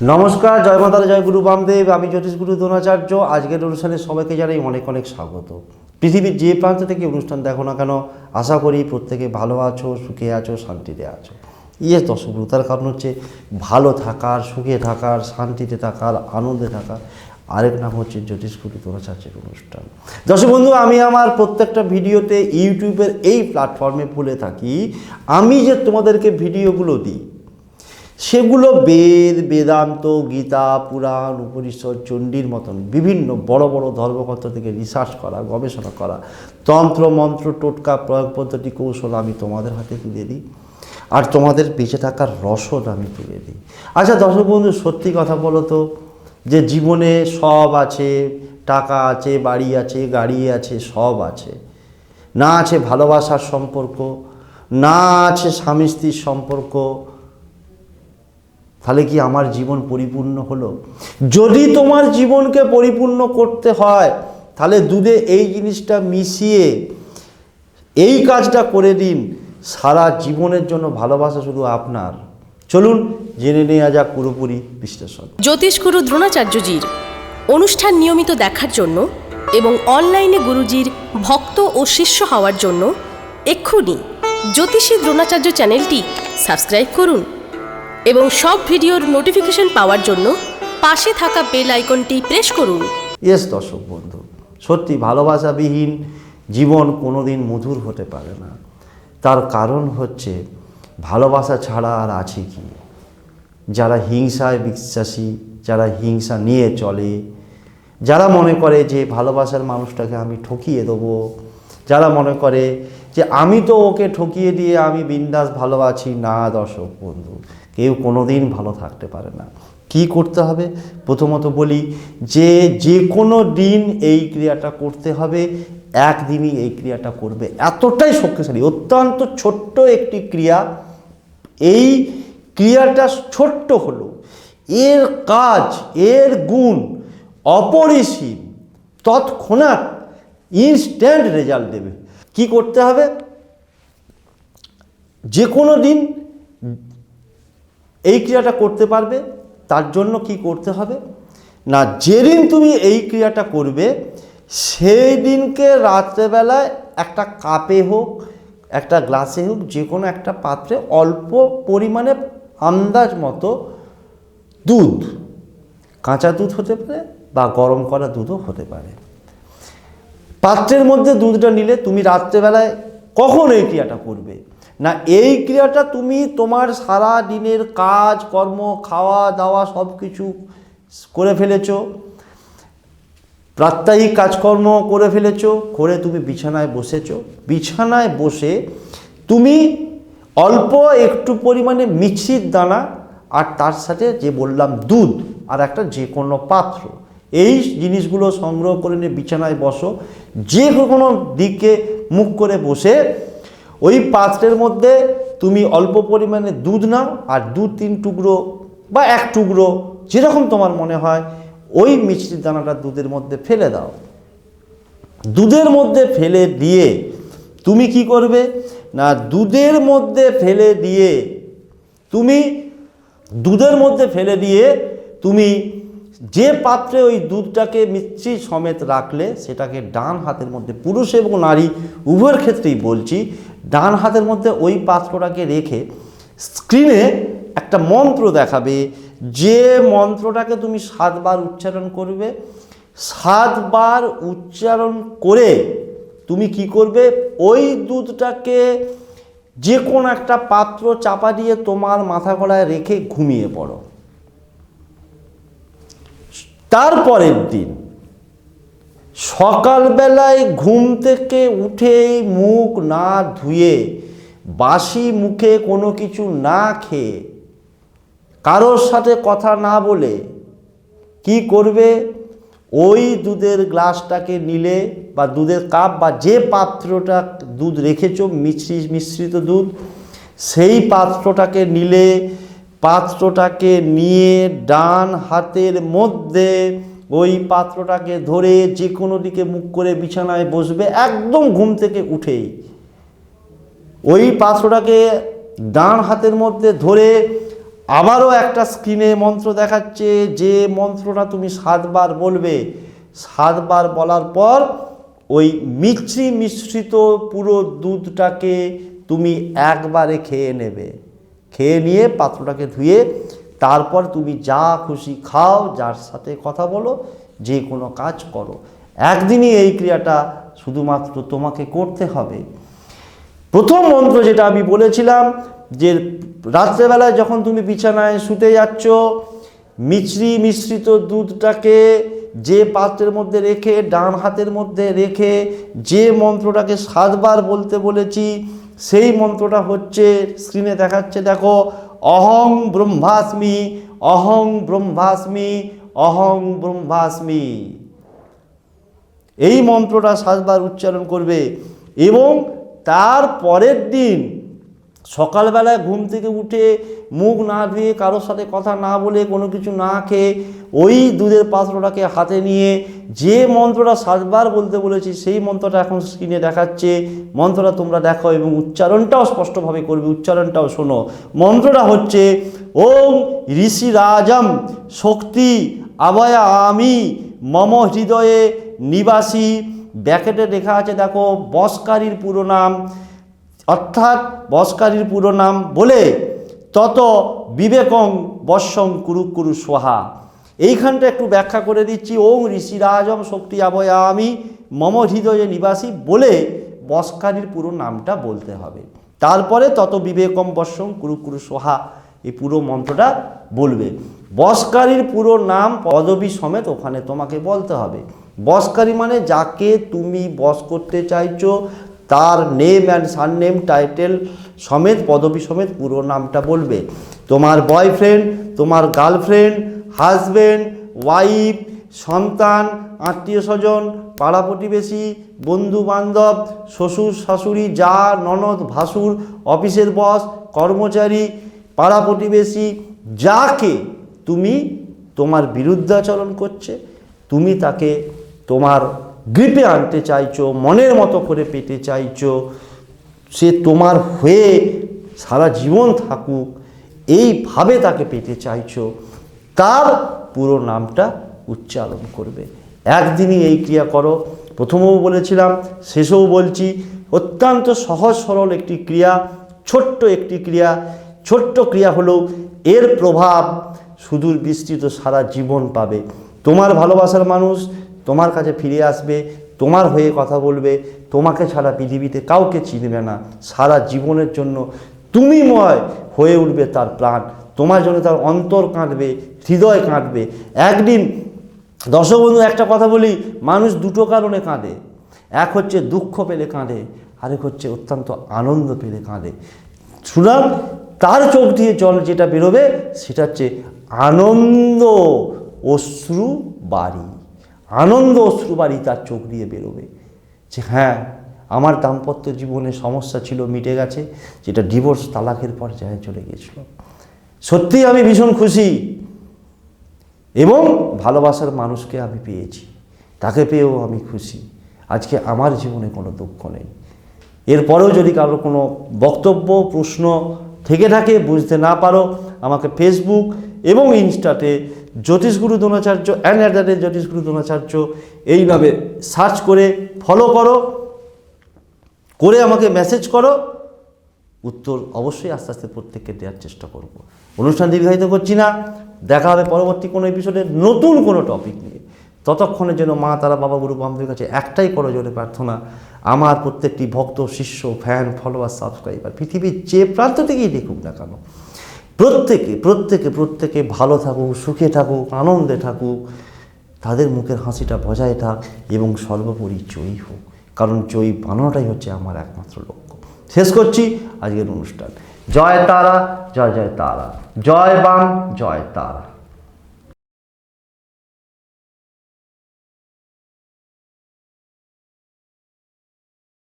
নমস্কার, জয় মাতারা জয় গুরু বামদেব, আমি জ্যোতিষ গুরু দ্রোণাচার্য। আজকের অনুষ্ঠানে সবাইকে জানাই অনেক অনেক স্বাগত। পৃথিবীর যে প্রান্ত থেকে অনুষ্ঠান দেখো না কেন, আশা করি প্রত্যেকে ভালো আছো, সুখে আছো, শান্তিতে আছো। ইয়ে দর্শক গুরু তার কারণ হচ্ছে ভালো থাকার, সুখে থাকার, শান্তিতে থাকার, আনন্দে থাকার আরেক নাম হচ্ছে জ্যোতিষ গুরু দ্রোণাচার্যের অনুষ্ঠান। দর্শক বন্ধু, আমি আমার প্রত্যেকটা ভিডিওতে ইউটিউবের এই প্ল্যাটফর্মে বলে থাকি, আমি যে তোমাদেরকে ভিডিওগুলো দিই সেগুলো বেদ, বেদান্ত, গীতা, পুরাণ, উপনিষদ, চণ্ডীর মতন বিভিন্ন বড় বড় ধর্মকর্ত থেকে রিসার্চ করা, গবেষণা করা। তন্ত্র, মন্ত্র, টোটকা, প্রয়োগ পদ্ধতি, কৌশল আমি তোমাদের হাতে তুলে দিই। আর তোমাদের বেঁচে থাকার রসদ আমি তুলে দিই। আচ্ছা দর্শক বন্ধু, সত্যি কথা বলো তো, যে জীবনে সব আছে, টাকা আছে, বাড়ি আছে, গাড়ি আছে, সব আছে। না আছে ভালোবাসার সম্পর্ক, না আছে স্বামী স্ত্রীর সম্পর্ক তাহলে কি আমার জীবন পরিপূর্ণ হলো? যদি তোমার জীবনকে পরিপূর্ণ করতে হয়, তাহলে দুধে এই জিনিসটা মিশিয়ে এই কাজটা করে দিন। সারা জীবনের জন্য ভালোবাসা শুধু আপনার। চলুন, জেনে নেওয়া যাক পুরোপুরি বিশ্লেষণ। জ্যোতিষগুরু দ্রোণাচার্যজির অনুষ্ঠান নিয়মিত দেখার জন্য এবং অনলাইনে গুরুজির ভক্ত ও শিষ্য হওয়ার জন্য এক্ষুনি জ্যোতিষী দ্রোণাচার্য চ্যানেলটি সাবস্ক্রাইব করুন। এবং সব ভিডিওর নোটিফিকেশন পাওয়ার জন্য পাশে থাকা বেল আইকনটি প্রেস করুন। ইয়েস দর্শক বন্ধু, সত্যি ভালোবাসাবিহীন জীবন কোনোদিন মধুর হতে পারে না। তার কারণ হচ্ছে ভালোবাসা ছাড়া আর আছে কি? যারা হিংসায় বিশ্বাসী, যারা হিংসা নিয়ে চলে, যারা মনে করে যে ভালোবাসার মানুষটাকে আমি ঠকিয়ে দেবো, যারা মনে করে যে আমি তো ওকে ঠকিয়ে দিয়ে আমি বিন্দাস ভালোবাসি, না দর্শক বন্ধু কেউ কোনো দিন ভালো থাকতে পারে না। কি করতে হবে? প্রথমত বলি যে যে কোনো দিন এই ক্রিয়াটা করতে হবে, একদিনই এই ক্রিয়াটা করবে। এতটাই শক্তিশালী। অত্যন্ত ছোট্ট একটি ক্রিয়া। এই ক্রিয়াটা ছোট্ট হলো। এর কাজ, এর গুণ অপরিসীম। তৎক্ষণাৎ ইনস্ট্যান্ট রেজাল্ট দেবে। কি করতে হবে? যে কোনো দিন এই ক্রিয়াটা করতে পারবে, তার জন্য কি করতে হবে? না, যেদিন তুমি এই ক্রিয়াটা করবে সেই দিনকে রাত্রেবেলায় একটা কাপে হোক, একটা গ্লাসে হোক যে কোনো একটা পাত্রে অল্প পরিমাণে আন্দাজ মতো দুধ, কাঁচা দুধ হতে পারে বা গরম করা দুধও হতে পারে। পাত্রের মধ্যে দুধটা নিলে তুমি রাত্রেবেলায় কখন এই ক্রিয়াটা করবে? না, এই ক্রিয়াটা তুমি তোমার সারা দিনের কাজ, কর্ম, খাওয়া, দাওয়া সব কিছু করে ফেলেছো। প্রাত্যহিক কাজকর্ম করে ফেলেছো, করে তুমি বিছানায় বসেছ। বিছানায় বসে তুমি অল্প একটু পরিমাণে মিক্সির দানা আর তার সাথে যে বললাম দুধ আর একটা যে কোনো পাত্র। এই জিনিসগুলো সংগ্রহ করে নিয়ে বিছানায় বসো। যে কোনো দিকে মুখ করে বসে ওই পাত্রের মধ্যে তুমি অল্প পরিমাণে দুধ নাও আর দু তিন টুকরো বা এক টুকরো, যেরকম তোমার মনে হয়, ওই মিষ্টির দানাটা দুধের মধ্যে ফেলে দাও। দুধের মধ্যে ফেলে দিয়ে তুমি কি করবে? না, দুধের মধ্যে ফেলে দিয়ে তুমি, দুধের মধ্যে ফেলে দিয়ে তুমি যে পাত্রে ওই দুধটাকে মিষ্টি সমেত রাখলে, সেটাকে ডান হাতের মধ্যে পুরুষ এবং নারী উভয়ের ক্ষেত্রেই বলছি ডান হাতের মধ্যে ওই পাত্রটাকে রেখে স্ক্রিনে একটা মন্ত্র দেখাবে। যে মন্ত্রটাকে তুমি সাতবার উচ্চারণ করবে, সাতবার উচ্চারণ করে তুমি কি করবে? ওই দুধটাকে যে কোনো একটা পাত্র চাপা দিয়ে তোমার মাথা গলায় রেখে ঘুমিয়ে পড়ো। তারপরের দিন সকালবেলায় ঘুম থেকে উঠেই মুখ না ধুয়ে, বাসি মুখে কোনো কিছু না খেয়ে, কারোর সাথে কথা না বলে কি করবে? ওই দুধের গ্লাসটাকে নিলে বা দুধের কাপ বা যে পাত্রটা দুধ রেখেছ, মিশ্রি, মিশ্রিত দুধ, সেই পাত্রটাকে নিলে, পাত্রটাকে নিয়ে ডান হাতের মধ্যে ওই পাত্রটাকে ধরে যে কোনো দিকে মুখ করে বিছানায় বসবে, একদম ঘুম থেকে উঠেই। ওই পাত্রটাকে ডান হাতের মধ্যে ধরে আবারও একটা স্ক্রিনে মন্ত্র দেখাচ্ছে, যে মন্ত্রটা তুমি সাতবার বলবে। সাতবার বলার পর ওই মিশ্রি মিশ্রিত পুরো দুধটাকে তুমি একবারে খেয়ে নেবে। খেয়ে নিয়ে পাত্রটাকে ধুয়ে তারপর তুমি যা খুশি খাও, যার সাথে কথা বলো, যে কোনো কাজ করো। একদিনই এই ক্রিয়াটা শুধুমাত্র তোমাকে করতে হবে। প্রথম মন্ত্র যেটা আমি বলেছিলাম, যে রাত্রেবেলায় যখন তুমি বিছানায় শুতে যাচ্ছ মিশ্রি মিশ্রিত দুধটাকে যে পাত্রের মধ্যে রেখে, ডান হাতের মধ্যে রেখে, যে মন্ত্রটাকে সাতবার বলতে বলেছি, সেই মন্ত্রটা হচ্ছে স্ক্রিনে দেখাচ্ছে, দেখো অহং ব্রহ্মাস্মি অহং ব্রহ্মাস্মি অহং ব্রহ্মাস্মি। এই মন্ত্রটা সাতবার উচ্চারণ করবে এবং তার পরের দিন সকালবেলায় ঘুম থেকে উঠে মুখ না ধুয়ে কারোর সাথে কথা না বলে কোনো কিছু না খেয়ে ওই দুধের পাত্রটাকে হাতে নিয়ে যে মন্ত্রটা সাতবার বলতে বলেছি, সেই মন্ত্রটা এখন স্ক্রিনে দেখাচ্ছে। মন্ত্রটা তোমরা দেখো এবং উচ্চারণটাও স্পষ্টভাবে করবে, উচ্চারণটাও শোনো। মন্ত্রটা হচ্ছে, ওম ঋষি রাজম শক্তি আবয়া আমি মম হৃদয়ে নিবাসী। ব্যাকেটে লেখা আছে, দেখো, বসকারীর পুরো নাম অর্থাৎ বসকারীর পুরো নাম বলে তত বিবেকং বর্ষং কুরু কুরু সোহা। এইখানটা একটু ব্যাখ্যা করে দিচ্ছি। ওং ঋষিরাজম শক্তি আবয়া আমি মম হৃদয়ে নিবাসী বলে বসকারীর পুরো নামটা বলতে হবে। তারপরে তত বিবেকম বর্ষং কুরু কুরু সোহা এই পুরো মন্ত্রটা বলবে। বসকারীর পুরো নাম পদবী সমেত ওখানে তোমাকে বলতে হবে। বসকারী মানে যাকে তুমি বস করতে চাইছো তার নেম অ্যান্ড সারনেম টাইটেল সমেত, পদবী সমেত পুরো নামটা বলবে। তোমার বয়ফ্রেন্ড তোমার গার্লফ্রেন্ড হাজব্যান্ড ওয়াইফ সন্তান, আত্মীয় স্বজন, পাড়া প্রতিবেশী, বন্ধু বান্ধব, শ্বশুর, শাশুড়ি, যা, ননদ, ভাসুর, অফিসের বস কর্মচারী, পাড়া প্রতিবেশী, যাকে তুমি তোমার বিরুদ্ধাচরণ করছে, তুমি তাকে তোমার গ্রিপে আনতে চাইছো, মনের মতো করে পেতে চাইছো, সে তোমার হয়ে সারা জীবন থাকুক, এইভাবে তাকে পেতে চাইছো, তার পুরো নামটা উচ্চারণ করবে। একদিনই এই ক্রিয়া করো। প্রথমেও বলেছিলাম, শেষেও বলছি, অত্যন্ত সহজ সরল একটি ক্রিয়া, ছোট্ট একটি ক্রিয়া। ছোট্ট ক্রিয়া হলেও এর প্রভাব সুদূর বিস্তৃত সারা জীবন পাবে। তোমার ভালোবাসার মানুষ তোমার কাছে ফিরে আসবে, তোমার হয়ে কথা বলবে, তোমাকে ছাড়া পৃথিবীতে কাউকে চিনবে না। সারা জীবনের জন্য তুমিময় হয়ে উঠবে তার প্রাণ। তোমার জন্য তার অন্তর কাঁদবে, হৃদয় কাঁদবে। একদিন দর্শকবন্ধু একটা কথা বলি, মানুষ দুটো কারণে কাঁদে। এক হচ্ছে দুঃখ পেলে কাঁদে, আরেক হচ্ছে অত্যন্ত আনন্দ পেলে কাঁদে। সুতরাং তার চোখ দিয়ে জল যেটা বেরোবে, সেটা হচ্ছে আনন্দ অশ্রু বাড়ি। আনন্দ অশ্রুবাড়ি তার চোখ দিয়ে বেরোবে। যে হ্যাঁ আমার দাম্পত্য জীবনে সমস্যা ছিল, মিটে গেছে, যেটা ডিভোর্স তালাকের পর পর্যায়ে চলে গিয়েছিল। সত্যিই আমি ভীষণ খুশি। এবং ভালোবাসার মানুষকে আমি পেয়েছি। তাকে পেয়েও আমি খুশি। আজকে আমার জীবনে কোনো দুঃখ নেই। এরপরেও যদি কারোর কোনো বক্তব্য, প্রশ্ন থেকে থাকে, বুঝতে না পারো, আমাকে ফেসবুক এবং ইনস্টাতে Jyotishguru Dronacharya and at the Jyotishguru Dronacharya এইভাবে সার্চ করে ফলো করো, করে আমাকে মেসেজ করো, উত্তর অবশ্যই আস্তে আস্তে প্রত্যেককে দেওয়ার চেষ্টা করব। অনুষ্ঠান দীর্ঘায়িত করছি না, দেখা হবে পরবর্তী কোনো এপিসোডে নতুন কোনো টপিক নিয়ে। ততক্ষণে যেন মা, তারা, বাবা, গুরু, বান্ধবের কাছে একটাই করো জোরে প্রার্থনা, আমার প্রত্যেকটি ভক্ত, শিষ্য ফ্যান ফলোয়ার সাবস্ক্রাইবার পৃথিবীর যে প্রান্ত থেকেই দেখুক না কেন প্রত্যেকে প্রত্যেকে প্রত্যেকে ভালো থাকুক, সুখে থাকুক, আনন্দে থাকুক, তাদের মুখের হাসিটা বজায় থাক এবং সর্বোপরি জয়ী হোক। কারণ জয়ী বানানোটাই হচ্ছে আমার একমাত্র লক্ষ্য। শেষ করছি আজকের অনুষ্ঠান। জয় তারা, জয় জয় তারা। জয় বাম, জয় তারা।